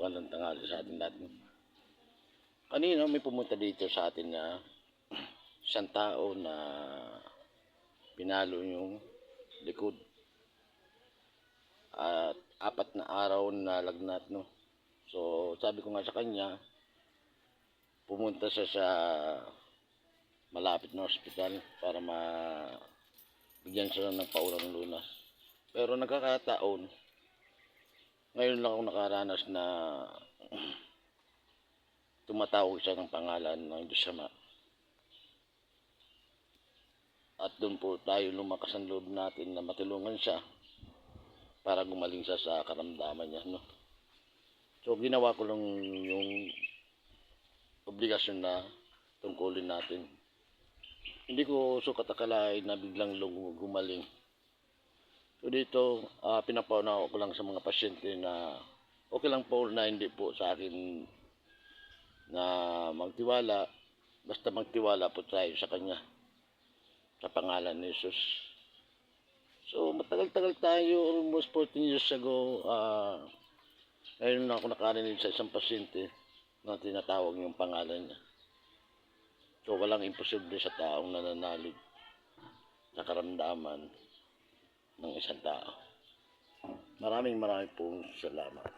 Walang tanghali sa atin lahat. Kanina may pumunta dito sa atin na isang tao na pinalo yung likod. At apat na araw na lagnat, no? So, sabi ko nga sa kanya, pumunta siya sa malapit na ospital para ma bigyan siya ng paurang lunas. Pero nagkakataon, ngayon lang ako nakaranas na tumatawag siya ng pangalan ng Diyos Ama. At doon po tayo lumakas ang loob natin na matulungan siya para gumaling siya sa karamdaman niya. No? So ginawa ko lang yung obligasyon na tungkulin natin. Hindi ko sukat akalain na biglang gumaling. So dito, uh, pinapaunawa ko lang sa mga pasyente na okay lang po na hindi po sa akin na magtiwala. Basta magtiwala po tayo sa Kanya. Sa pangalan ni Jesus. So matagal-tagal tayo, almost 14 years ago, ah ngayon na ako nakarinig sa isang pasyente na tinatawag yung pangalan niya. So walang imposible sa taong nananalig sa karamdaman ng isang tao. Maraming maraming pong salamat.